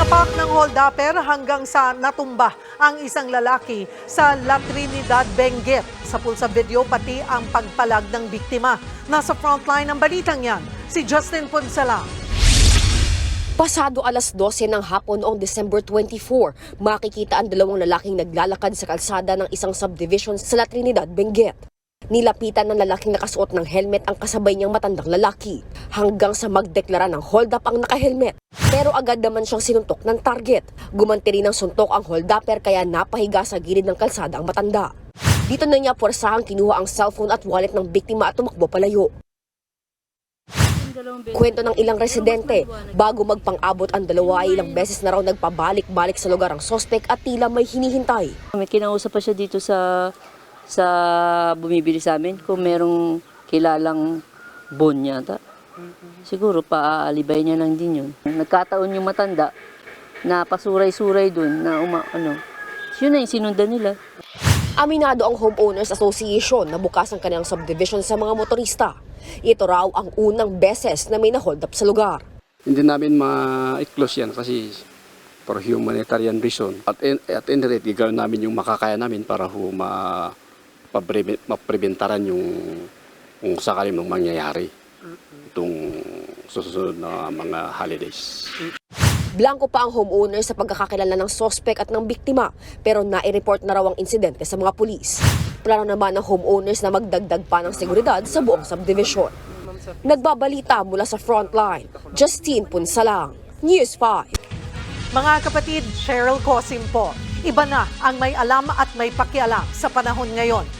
Sinapak ng holdupper hanggang sa natumba ang isang lalaki sa La Trinidad, Benguet. Sa pulsa video pati ang pagpalag ng biktima. Nasa frontline ng balitang yan, si Justin Ponsalang. Pasado alas 12 ng hapon noong December 24, makikita ang dalawang lalaking naglalakad sa kalsada ng isang subdivision sa La Trinidad, Benguet. Nilapitan ng lalaking nakasuot ng helmet ang kasabay niyang matandang lalaki hanggang sa magdeklara ng hold up ang nakahelmet. Pero agad naman siyang sinuntok ng target. Gumanti rin ng suntok ang hold upper kaya napahiga sa gilid ng kalsada ang matanda. Dito na niya puwersahang kinuha ang cellphone at wallet ng biktima at tumakbo palayo. Kwento ng ilang residente, bago magpang-abot ang dalawa ay ilang beses na raw nagpabalik-balik sa lugar ang sospek at tila may hinihintay. May kinausap pa siya dito sa sa bumibili sa amin kung merong kilalang bon yata. Siguro paaalibay niya lang din yun. Nagkataon yung matanda na pasuray-suray dun na uma, ano. Yun na yung sinundan nila. Aminado ang Homeowners Association na bukas ang kanilang subdivision sa mga motorista. Ito raw ang unang beses na may na-hold up sa lugar. Hindi namin ma-close yan kasi for humanitarian reason. At, in, at any rate, gagawin namin yung makakaya namin para ho ma, papreve- mapreventaran yung kung sakali mang mangyayari itong susunod na mga holidays. Blanco pa ang homeowner sa pagkakakilala ng sospek at ng biktima pero nai-report na raw ang insidente sa mga pulis. Plano naman ng homeowners na magdagdag pa ng seguridad sa buong subdivision. Nagbabalita mula sa frontline, Justine Punsalang, News 5. Mga kapatid, Cheryl Cosim po. Iba na ang may alam at may pakialam sa panahon ngayon.